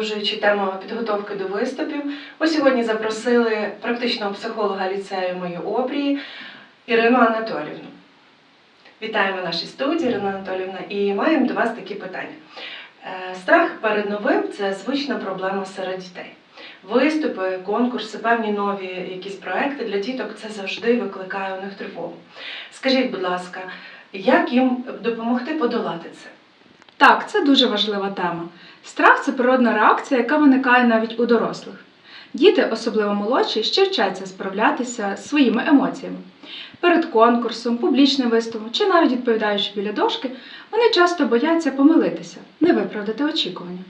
продовжуючи тему підготовки до виступів, ми сьогодні запросили практичного психолога ліцею мої обрії Ірину Анатолівну. Вітаємо нашій студії, Ірина Анатолівна, і маємо до вас такі питання. Е, Страх перед новим це звична проблема серед дітей. Виступи, конкурси, певні нові якісь проекти для діток це завжди викликає у них тривогу. Скажіть, будь ласка, як їм допомогти подолати це? Так, це дуже важлива тема. Страх це природна реакція, яка виникає навіть у дорослих. Діти, особливо молодші, ще вчаться справлятися з своїми емоціями. Перед конкурсом, публічним виступом чи навіть відповідаючи біля дошки, вони часто бояться помилитися, не виправдати очікування.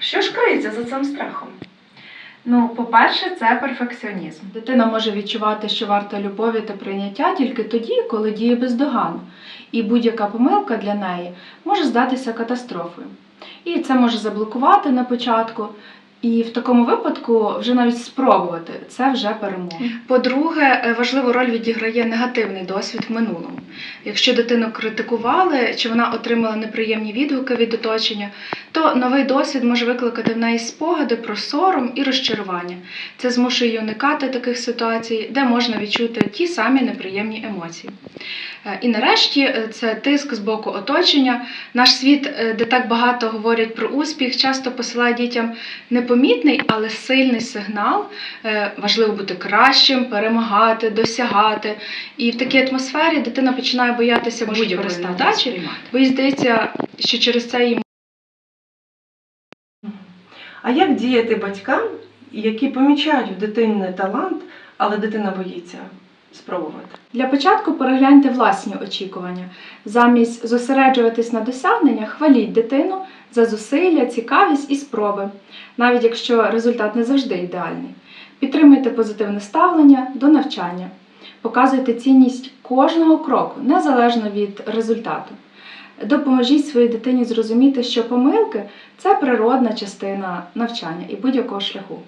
Що ж криється за цим страхом? Ну, по-перше, це перфекціонізм. Дитина може відчувати, що варта любові та прийняття тільки тоді, коли діє бездоганно, і будь-яка помилка для неї може здатися катастрофою. І це може заблокувати на початку. І в такому випадку вже навіть спробувати це вже перемога. По-друге, е, важливу роль відіграє негативний досвід в минулому. Якщо дитину критикували чи вона отримала неприємні відгуки від оточення, то новий досвід може викликати в неї спогади про сором і розчарування. Це змушує її уникати таких ситуацій, де можна відчути ті самі неприємні емоції. Е, І нарешті е, це тиск з боку оточення. Наш світ, де так багато говорять про успіх, часто посилає дітям непомітний, але сильний сигнал. Е, Важливо бути кращим, перемагати, досягати. І в такій атмосфері дитина починає боятися будь-якої невдачі, бо їй здається, що через це їй А як діяти батькам, які помічають в дитині талант, але дитина боїться спробувати? Для початку перегляньте власні очікування. Замість зосереджуватись на досягненнях, хваліть дитину за зусилля, цікавість і спроби, навіть якщо результат не завжди ідеальний. Підтримуйте позитивне ставлення до навчання, показуйте цінність кожного кроку, незалежно від результату. Допоможіть своїй дитині зрозуміти, що помилки це природна частина навчання і будь-якого шляху.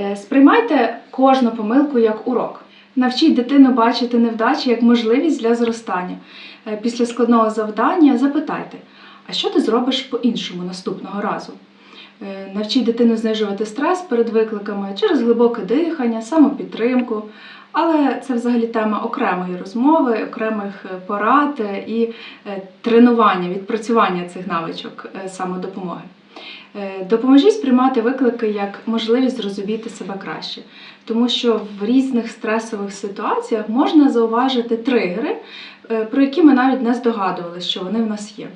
Е, Сприймайте кожну помилку як урок. Навчіть дитину бачити невдачі як можливість для зростання. Е, Після складного завдання запитайте, а що ти зробиш по-іншому наступного разу? Е, Навчіть дитину знижувати стрес перед викликами через глибоке дихання, самопідтримку. Але це взагалі тема окремої розмови, окремих е, порад е, і тренування, відпрацювання цих навичок самодопомоги. Допоможіть сприймати виклики як можливість зрозуміти себе краще, тому що в різних стресових ситуаціях можна зауважити тригери, про які ми навіть не здогадувалися, що вони в нас є.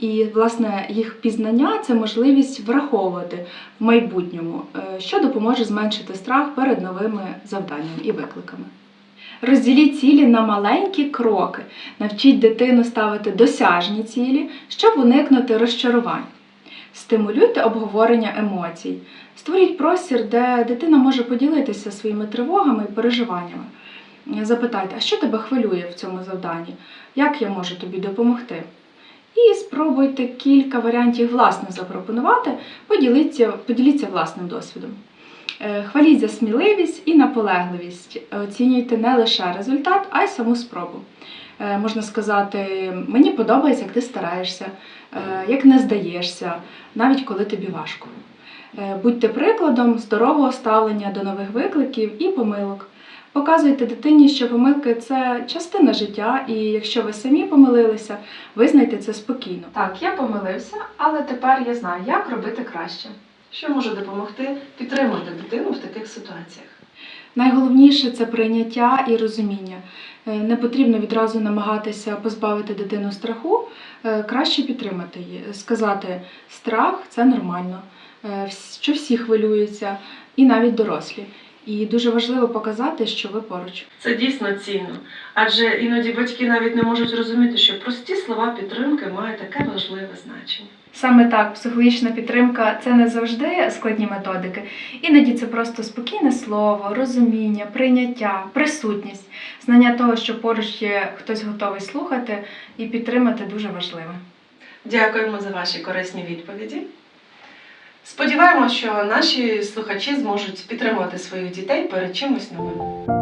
І, власне, їх пізнання це можливість враховувати в майбутньому, е, що допоможе зменшити страх перед новими завданнями і викликами. Розділіть цілі на маленькі кроки, навчіть дитину ставити досяжні цілі, щоб уникнути розчарувань. Стимулюйте обговорення емоцій. Створіть простір, де дитина може поділитися своїми тривогами і переживаннями. Запитайте, а що тебе хвилює в цьому завданні? Як я можу тобі допомогти? І спробуйте кілька варіантів власне запропонувати, поділіться, поділіться власним досвідом. Е, Хваліть за сміливість і наполегливість. Оцінюйте не лише результат, а й саму спробу. Е, Можна сказати, мені подобається, як ти стараєшся, е, як не здаєшся, навіть коли тобі важко. Будьте прикладом здорового ставлення до нових викликів і помилок. Показуйте дитині, що помилки це частина життя, і якщо ви самі помилилися, визнайте це спокійно. Так, я помилився, але тепер я знаю, як робити краще. Що може допомогти підтримати дитину в таких ситуаціях? Найголовніше це прийняття і розуміння. Е, Не потрібно відразу намагатися позбавити дитину страху, е, краще підтримати її, сказати, страх це нормально, е, що всі хвилюються, і навіть дорослі. І дуже важливо показати, що ви поруч. Це дійсно цінно, адже іноді батьки навіть не можуть розуміти, що прості слова підтримки мають таке важливе значення. Саме так, психологічна підтримка це не завжди складні методики. Іноді це просто спокійне слово, розуміння, прийняття, присутність, знання того, що поруч є хтось готовий слухати і підтримати дуже важливе. Дякуємо за ваші корисні відповіді. Сподіваємося, що наші слухачі зможуть підтримувати своїх дітей перед чимось новим.